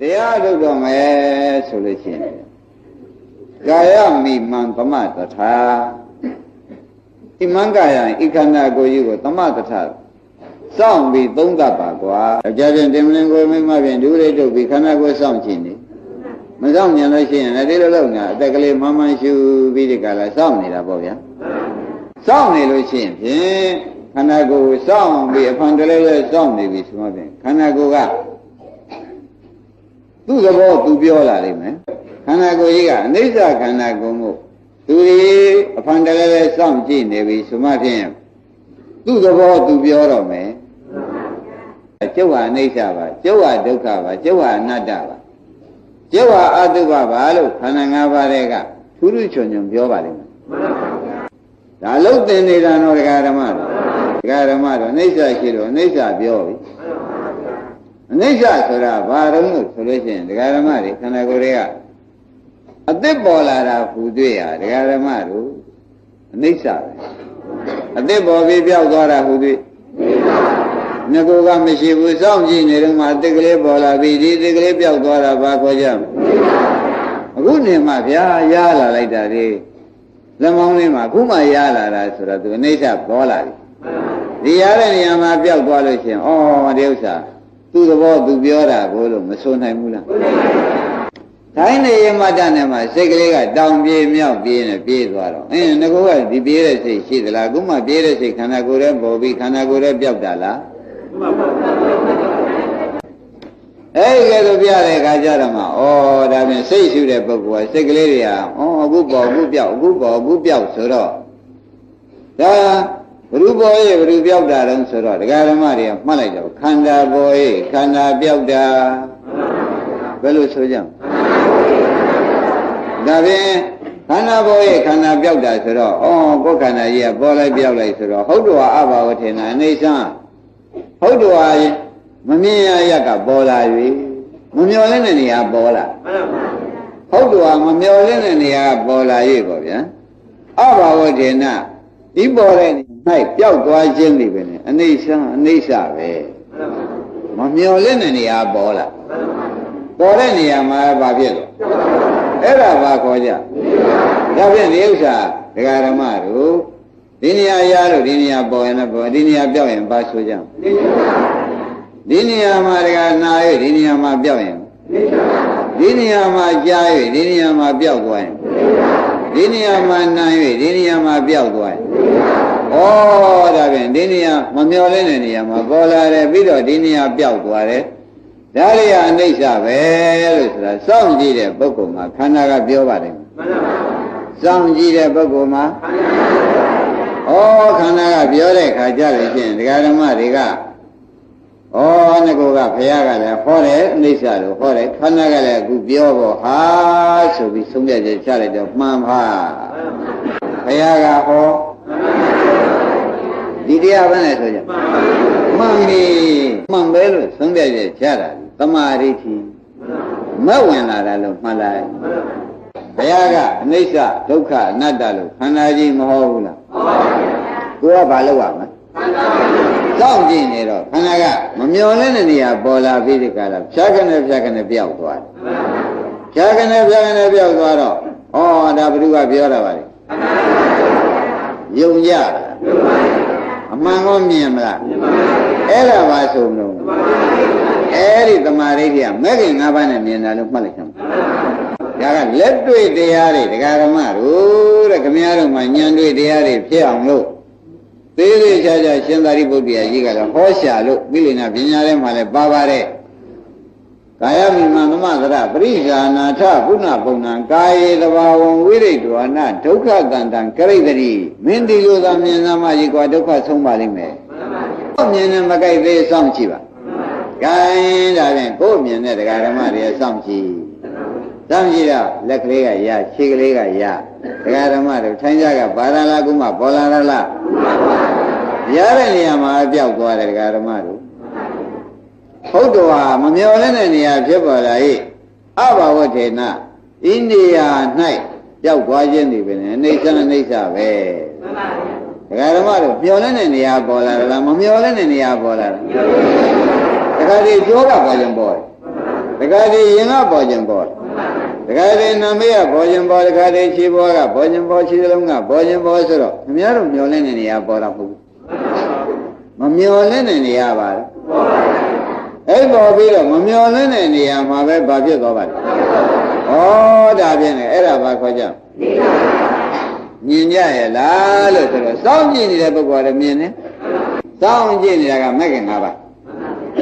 တရားထုတ်တော့မယ်ဆိုလို့ရှိရင်ကာယမိမံသမတထာဣမံကာယံဣခန္ဓာကိုယ်ကြီးကိုသမတထာစောင့်ပြီးသုံးသပ်ပါကွာကြကြတင်မလင်ကိုမိမဖြင့်ဒုရိထုတ်ပြီးခန္ဓာကိုယ်စောင့်ကြည့်နေမစောင့်မြန်လို့ရှိရင်လည်းဒီလိုလုပ်နေတာအသက်ကလေးမမှန်ရှူပြီးဒီကလာစောင့်နေတာပေါ့ဗျာစောင့်နေလို့ရှိရင်ဖြင့်ခန္ဓာကိုယ်စောင့်ပြီးအဖန်တလဲလဲစောင့်နေပြီဆိုမှဖြင့်ခန္ဓာကိုယ်က သူ့သဘောသူပြောလာလိမ့်မယ်ခန္ဓာကိုယ်ကြီးကအနိစ္စခန္ဓာကိုယ်မှုသူဒီအဖန်တလဲလဲစောင့်ကြည့်နေပြီဆိုမှဖြင့်သူ့သဘောသူပြောတော့မယ်ကျုပ်ဟာအနိစ္စပါကျုပ်ဟာဒုက္ခပါကျုပ်ဟာအနတ္တပါကျုပ်ဟာအတုပပါလို့ခန္ဓာ၅ပါးတွေကထူးထူးချွန်ချွန်ပြောပါလိမ့်မယ်ဒါလုံးတင်နေတာတော့ဒကာဓမ္မတို့ဒကာဓမ္မတို့အနိစ္စရှိလို့အနိစ္စပြောပြီ အနိစ္စဆိုတာဘာတော့လို့ဆိုလို့ရှိရင်ဒကာဓမ္မတွေခန္ဓာကိုယ်တွေကအသစ်ပေါ်လာတာဟူတွေ့ရဒကာဓမ္မတို့အနိစ္စပဲအသစ်ပေါ်ပြီးပြောက်သွားတာဟူတွေ့ငကိုကမရှိဘူးစောင့်ကြည့်နေတော့မှအသစ်ကလေးပေါ်လာပြီးဒီအသစ်ကလေးပြောက်သွားတာဘာခေါ်ကြမလဲအခုနေမှဗျာရလာလိုက်တာဒီလက်မောင်းလေးမှာအခုမှရလာတာဆိုတော့သူအိဋ္ဌပေါ်လာပြီဒီရတဲ့နေရာမှာပြောက်သွားလို့ရှိရင်ဩဒီဥစ္စာ သူ့သဘောသူပြောတာကိုလို့မဆိုနိုင်ဘူးလားတိုင်းနေရမတ္တနဲ့မှစိတ်ကလေးကတောင်ပြေးမြောက်ပြေးနေပြေးသွားတော့အင်းငကောကဒီပြေးတဲ့စိတ်ရှိသလားအခုမှပြေးတဲ့စိတ်ခန္ဓာကိုယ်ရဲ့ပေါ်ပြီးခန္ဓာကိုယ်ရဲ့ပြောက်တာလားအဲ့ဒီကဲလို့ပြတဲ့အခါကျတော့မှဩဒါဖြင့်စိတ်ရှုတဲ့ပုဂ္ဂိုလ်ကစိတ်ကလေးတွေကဩအခုပေါ်အခုပြောက်အခုပေါ်အခုပြောက်ဆိုတော့ဒါ ဘ누구ပေါ်ရဲ့ဘ누구ပြောက်တာတုံးဆိုတော့ဒကာဓမ္မတွေကမှတ်လိုက်တော့ခန္ဓာပေါ်ရဲ့ခန္ဓာပြောက်တာဘယ်လိုဆိုကြမလဲဒါဖြင့်ခန္ဓာပေါ်ရဲ့ခန္ဓာပြောက်တာဆိုတော့ဩကိုယ်ခန္ဓာကြီးကပေါ်လိုက်ပြောက်လိုက်ဆိုတော့ဟုတ်တော်အဘာဝထေနာအနေဆန်းဟုတ်တော်မမြင်ရရက်ကပေါ်လာပြီမမျော်လင့်တဲ့နေရာပေါ်လာဟုတ်တော်မမျော်လင့်တဲ့နေရာပေါ်လာ၍ပေါ့ဗျာအဘာဝထေနာဒီပေါ်တဲ့၌ ပျောက်သွားခြင်းတွေပဲနဲ့အနေဆန်းအနေဆပဲမမျော်လင့်တဲ့နေရာပေါ်လာပေါ်တဲ့နေရာမှာဘာဖြစ်လဲအဲ့ဒါဘာခေါ်ကြဒါဖြင့်ဒီဥစ္စာဒကာဓမ္မတို့ဒီနေရာရလို့ဒီနေရာပေါ်ရင်လည်းပေါ်ဒီနေရာပြောက်ရင်ဘာဆိုကြဒီနေရာမှာဒကာနာ၍ဒီနေရာမှာပြောက်ရင်ဒီနေရာမှာကြား၍ဒီနေရာမှာပြောက်သွားရင်ဒီနေရာမှာနာ၍ဒီနေရာမှာပြောက်သွားရင် ဩဒါဖြင့်ဒီနေရာမမျော်လင့်တဲ့နေရာမှာပေါ်လာတယ်ပြီးတော့ဒီနေရာပြောက်သွားတယ်ဒါရီကအနိစ္စပဲလို့ဆိုတာစောင့်ကြည့်တဲ့ပုဂ္ဂိုလ်မှာခန္ဓာကပြောပါတယ်မှန်ပါပါစောင့်ကြည့်တဲ့ပုဂ္ဂိုလ်မှာဩခန္ဓာကပြောတဲ့ခါကြလို့ရှိရင်ဒကာဓမ္မတွေကဩငကောကဘုရားကလည်းဟောတယ်အနိစ္စလို့ဟောတယ်ခန္ဓာကလည်းအခုပြောဖို့ဟာဆိုပြီးဆုံးဖြတ်ချက်ချလိုက်တော့မှန်ပါဘုရားကဟော ဒီတရားပဲနဲ့ဆိုကြမှန်ပြီမှန်ပဲလို့ဆုံးဖြတ်ချက်ချတာသမာဓိဋ္ဌိမဝင်လာတာလို့မှတ်လိုက်ဘုရားကအနိစ္စဒုက္ခအနတ္တလို့ခန္ဓာကြီးမဟုတ်ဘူးလားဟုတ်ပါဘူးကိုကဘာလုပ်ရမလဲစောင့်ကြည့်နေတော့ခန္ဓာကမမျော်လင့်တဲ့နေရာပေါ်လာပြီးဒီကလာဖြားကနေဖြားကနေပြောက်သွားတယ်ဖြားကနေဖြားကနေပြောက်သွားတော့ဩဒါဘုရားပြောတာပါလေယုံကြအ မှန်ကောမြင်မလားအဲ့ဒါပါဆိုမလို့အဲ့ဒီတမာရိဋ္ဌိကမဲ့ခင်၅ပါးနဲ့မြင်တာလို့မှတ်လိုက်ချင်ပါဒါကလက်တွေ့တရားတွေဒကာဓမ္မတို့တဲ့ခမည်းတော်မှာဉာဏ်တွေ့တရားတွေဖြစ်အောင်လို့သေးသေးချာချာရှင်သာရိပုတ္တရာကြီးကတော့ဟောရှာလို့ပိလိနာပညာထဲမှာလည်းပါပါတယ် ကာယမိမံသမသရပရိဇာနာထကုဏပုံဏကာယေတဘာဝံဝိရိတ်ဒွါနဒုက္ခကန္တံကရိတ္တိမင်းဒီလိုသာမြင်သာမှရေကွာဒုက္ခဆုံးပါလိမ့်မယ်မှန်ပါဗျာမြင်နေမကြိုက်သေးစောင့်ကြည့်ပါမှန်ပါဗျာ gain ဒါဖြင့်ကိုယ်မြင်တဲ့တရားဓမ္မတွေစောင့်ကြည့်စောင့်ကြည့်တော့လက်ကလေးကရခြေကလေးကရတရားဓမ္မတွေထိုင်းကြကဘာသာလားကုမဘောလာလားရတဲ့နေရာမှာအပြောက်သွားတယ်တရားဓမ္မတွေ ဟုတ်တော်ဟာမမျော်လင့်တဲ့နေရာဖြစ်ပေါ်လာ၏အဘဝထေနဤနေရာ၌ပြောက်သွားခြင်းဒီပဲနဲ့အိဋ္ဌအိဋ္ဌပဲဒကာဓမ္မတို့မျော်လင့်တဲ့နေရာပေါ်လာလားမမျော်လင့်တဲ့နေရာပေါ်လာလားဒကာဒီပြောတာပေါ်ရင်ပေါ်တယ်တခါတည်းရင်ကပေါ်ခြင်းပေါ်တခါတည်းနမေကပေါ်ခြင်းပေါ်တခါတည်းခြေပေါ်ကပေါ်ခြင်းပေါ်ခြေစလုံးကပေါ်ခြင်းပေါ်ဆိုတော့ခင်ဗျားတို့မျောလင်းတဲ့နေရာပေါ်တာမဟုတ်ဘူးမမျောလင်းတဲ့နေရာပါလား အဲ့ပေါ်ပြီးတော့မမျောလင်းတဲ့နေရာမှာပဲဘာဖြစ်သွားပါလဲဩဒါဖြင့်လေအဲ့ဒါဘာခေါ်ကြမြင်ကြရဲ့လားလို့ဆိုတော့စောင့်ကြည့်နေတဲ့ပုဂ္ဂိုလ်ကလည်းမြင်တယ်စောင့်ကြည့်နေတာကမဂ္ဂင်၅ပါး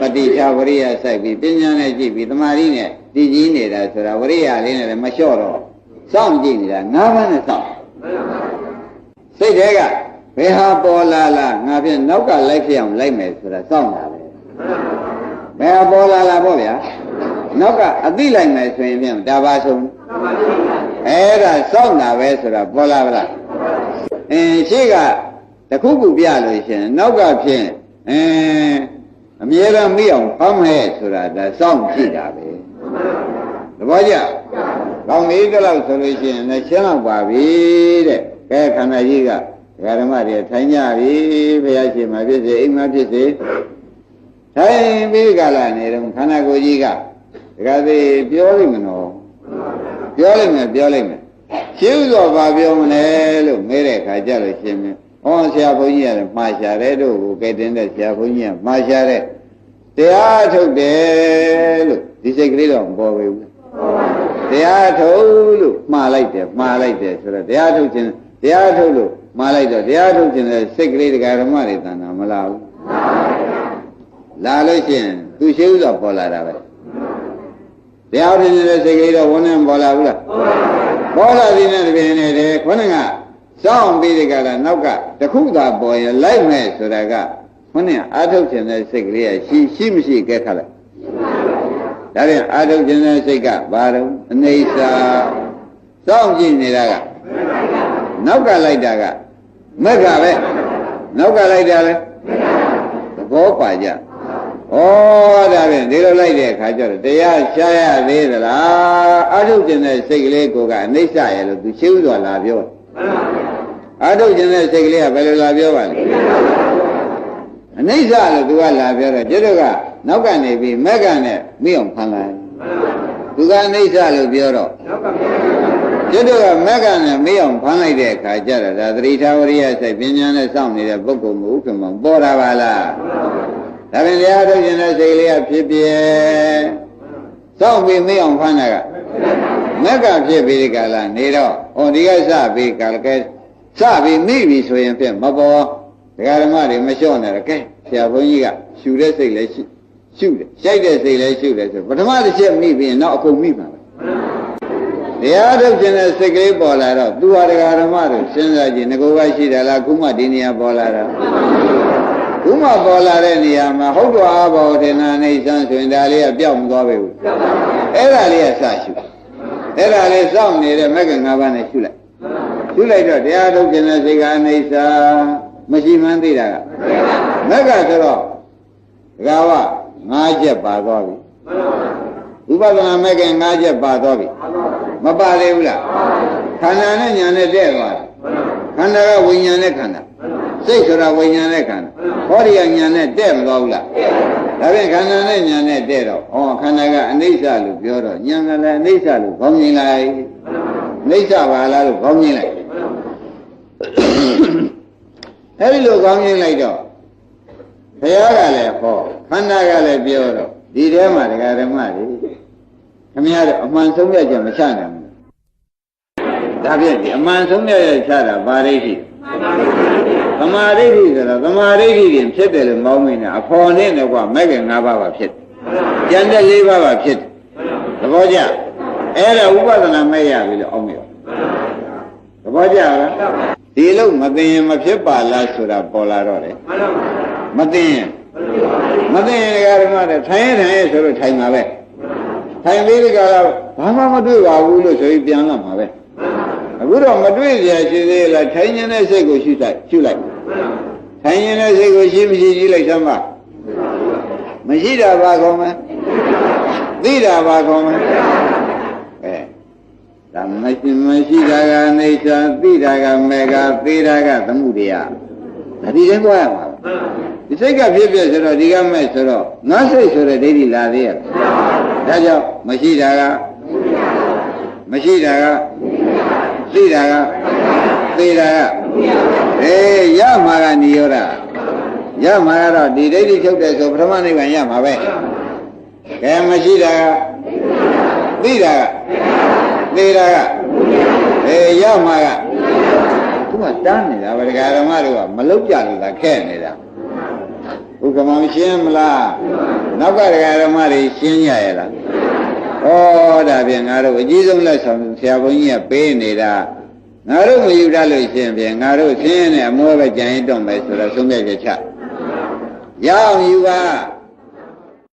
ပฏิချဝရိယစိုက်ပြီးပညာနဲ့ကြည့်ပြီးတမာရီနဲ့တည်ကြည်နေတာဆိုတာဝရိယလေးနဲ့လည်းမလျှော့တော့စောင့်ကြည့်နေတာ၅ပါးနဲ့စောင့်စိတ်တွေကဘယ်ဟာပေါ်လာလားငါဖြင့်နောက်ကလိုက်ဖြစ်အောင်လိုက်မယ်ဆိုတာစောင့်တာပဲ ဘယ်ဟာပေါ်လာလားပေါ့ဗျာနောက်ကအသိလိုက်မယ်ဆိုရင်ဖြင့်ဒါပါဆုံးအဲ့ဒါစောင့်တာပဲဆိုတာပေါ်လာပါလားအင်းရှိကတခုခုပြလို့ရှင်နောက်ကဖြင့်အင်းအမြဲတမ်းမိအောင်ဖမ်းမဲ့ဆိုတာဒါစောင့်ကြည့်တာပဲသဘောကျကောင်းပြီတလို့ဆိုလို့ရှိရင်လည်းရှင်းတော့ပါပြီတဲ့ကဲခန္ဓာကြီးကဒကာဓမ္မတွေထိုင်ကြပြီဘုရားရှင်မှာဖြစ်စေအိမ်မှာဖြစ်စေ ထိုင်ပြီးကြလာနေတော့ခန္ဓာကိုယ်ကြီးကဒကာသေးပြောလိမ့်မနော်ပြောလိမ့်မယ်ပြောလိမ့်မယ်ရှင်းဥစွာဘာပြောမလဲလို့မဲတဲ့ခါကြလို့ရှင်းမယ်ဟောဆရာဘုန်းကြီးကလည်းမှားရှာတယ်တို့ကိုကဲတင်တဲ့ဆရာဘုန်းကြီးကမှားရှာတဲ့တရားထုတ်တယ်လို့ဒီစိတ်ကလေးတော့မပေါ်ဘူးတရားထုတ်လို့မှားလိုက်တယ်မှားလိုက်တယ်ဆိုတော့တရားထုတ်ခြင်းတရားထုတ်လို့မှားလိုက်တော့တရားထုတ်ခြင်းတဲ့စိတ်ကလေးတရားဓမ္မတွေတဏ္ဍာမလာဘူး လာလို့ရှိရင်သူရှိဥစွာပေါ်လာတာပဲတရားထုတ်ခြင်းတဲ့စိတ်ကလေးတော့ဝန်းနေပေါ်လာဘူးလားပေါ်လာသည်နဲ့တပြင်းနဲ့တည်းခေါင်းကစောင့်ပြီးဒီကလာနောက်ကတခုသာပေါ်ရင်လိုက်မယ်ဆိုတာကခொနဲ့အာထုတ်ခြင်းတဲ့စိတ်ကလေးကရှိရှိမရှိကဲခတ်လိုက်ဒါပြန်အာထုတ်ခြင်းတဲ့စိတ်ကဘာတော့အနေစာစောင့်ကြည့်နေတာကနောက်ကလိုက်တာကမက်ကပဲနောက်ကလိုက်တာလဲသဘောပါကြ ဩဒါပြန်ဒီလိုလိုက်တဲ့အခါကျတော့တရားရှားရသေးသလားအာထုတ်ခြင်းတဲ့စိတ်ကလေးကိုကအိဋ္ဌရဲ့လို့သူရှင်းဥစွာလာပြောတယ်အာထုတ်ခြင်းတဲ့စိတ်ကလေးကဘယ်လိုလာပြောပါလဲအနိစ္စလို့သူကလာပြောတော့ကျွတ်ကနောက်ကနေပြီးမက်ကနဲ့မိအောင်ဖန်လိုက်သူကအနိစ္စလို့ပြောတော့ကျွတ်ကမက်ကနဲ့မိအောင်ဖန်လိုက်တဲ့အခါကျတော့ဒါသတိထားဝရိယစိတ်ပညာနဲ့စောင့်နေတဲ့ပုဂ္ဂိုလ်မျိုးဥက္ကမပေါ်တာပါလား ဒါပြင်တရားထုတ်ခြင်းတဲ့စိတ်လေးကဖြစ်ပြဲစောင့်ပြီးမိအောင်ဖန်တာကမက်ကဖြစ်ပြီးဒီကလာနေတော့ဟောဒီကစပြီးကာလကဲစပြီးမိပြီဆိုရင်ဖြင့်မပေါ်ဒကာဓမ္မတွေမလျှော့နဲ့ကဲဆရာဘုန်းကြီးကရှူတဲ့စိတ်လည်းရှိရှုတယ်ရှိုက်တဲ့စိတ်လည်းရှုတယ်ဆိုပထမတစ်ချက်မိပြီးရင်နောက်အကုန်မိပါမယ်တရားထုတ်ခြင်းတဲ့စိတ်ကလေးပေါ်လာတော့သူဟာဒကာဓမ္မတွေစဉ်းစားကြည့်ငကိုကရှိတယ်လားခုမှဒီနေရာပေါ်လာတာ ခုမှပေါ်လာတဲ့နေရာမှာဟုတ်တော်အဘောဒေနာနေစမ်းဆိုရင်ဒါလေးကပျောက်မသွားပဲဘူးအဲ့ဒါလေးကစရှုအဲ့ဒါလေးစောင့်နေတဲ့မဂ္ဂင်၅ပါးနဲ့ရှုလိုက်ရှုလိုက်တော့တရားထုတ်ခြင်းတဲ့စိတ်ကအိဋ္ဌာမရှိမှန်းသိတာကမက္ကဆိုတော့ဒကာဝ၅ချက်ပါသွားပြီဥပဒနာမက္က၅ချက်ပါသွားပြီမပါသေးဘူးလားခန္ဓာနဲ့ညာနဲ့တဲ့သွားတယ်ခန္ဓာကဝိညာဉ်နဲ့ခန္ဓာ စိတ်ဆိုတာဝိညာဉ်နဲ့ခန္ဓာဟောဒီကညာနဲ့တဲ့မသွားဘူးလားဒါဖြင့်ခန္ဓာနဲ့ညာနဲ့တဲ့တော့ဩခန္ဓာကအနိစ္စလို့ပြောတော့ညာကလည်းအနိစ္စလို့ခေါင်းငင်လိုက်အနိစ္စပါလားလို့ခေါင်းငင်လိုက်အဲဒီလိုခေါင်းငင်လိုက်တော့ဘုရားကလည်းဟောခန္ဓာကလည်းပြောတော့ဒီထဲမှာတရားဓမ္မတွေခမရတော့အမှန်ဆုံးရချက်မချနိုင်ဘူးဒါဖြင့်ဒီအမှန်ဆုံးရချက်ချတာဘာရိရှိ သမာဓိဋ္ဌိဆိုတော့သမာဓိဋ္ဌိပြင်ဖြစ်တယ်လို့မောင်းမိနေအဖော်နဲ့တော့ကမဲ့က၅ပါးပါဖြစ်တယ်ကျန်တဲ့၄ပါးပါဖြစ်တယ်သဘောကျအဲ့ဒါဥပဒနာမဲ့ရပြီလို့အောင်းမိရောသဘောကျလားဒီလို့မသိရင်မဖြစ်ပါလားဆိုတာပေါ်လာတော့တယ်မသိရင်မသိရင်ဒကာဓမ္မတွေထိုင်ရထိုင်ရဆိုလို့ထိုင်မှာပဲထိုင်လေးဒကာတော့ဘာမှမတွေ့ပါဘူးလို့ဆိုပြီးပြန်လာမှာပဲ အခုတော့မတွေ့ကြရှိသေးလားထိုင်နေတဲ့စိတ်ကိုရှုလိုက်ရှုလိုက်ထိုင်နေတဲ့စိတ်ကိုရှိမရှိကြည့်လိုက်သမ်းပါမရှိတာဘာခေါ်မလဲသိတာဘာခေါ်မလဲအဲဒါမရှိမရှိတာကနေသာသိတာကမေကသိတာကသမှုတရားဒါဒီတိုင်းသွားရမှာဒီစိတ်ကဖြစ်ဖြစ်ဆိုတော့ဒီကမဲ့ဆိုတော့ငါစိတ်ဆိုတဲ့ဒိဋ္ဌိလာသေးရဲ့ဒဒါကြောင့်မရှိတာကမရှိတာက သိတာကသိတာကအေးရမှာကနိရောဓရမှာကတော့ဒီဒိဋ္ဌိချုပ်တယ်ဆိုပထမနိဗ္ဗာန်ရမှာပဲကဲမရှိတာကသိတာကသိတာကအေးရမှာကသူကတန်းနေတာဗေဒကာဓမ္မတို့ကမလုတ်ကြလို့လားခဲ့နေတာဥက္ကမရှင်းမလားနောက်ကဒကာဓမ္မတွေရှင်းကြရဲ့လား ဩဒါဖြင့်ငါတို့အကြီးဆုံးလက်ဆောင်ဆရာဘုန်းကြီးကပေးနေတာငါတို့မယူတတ်လို့ရှင်းဖြင့်ငါတို့ရှင်းနေအမောပဲကြံရင်တော့မယ်ဆိုတော့သုံးပြချက်ချရအောင်ယူပါ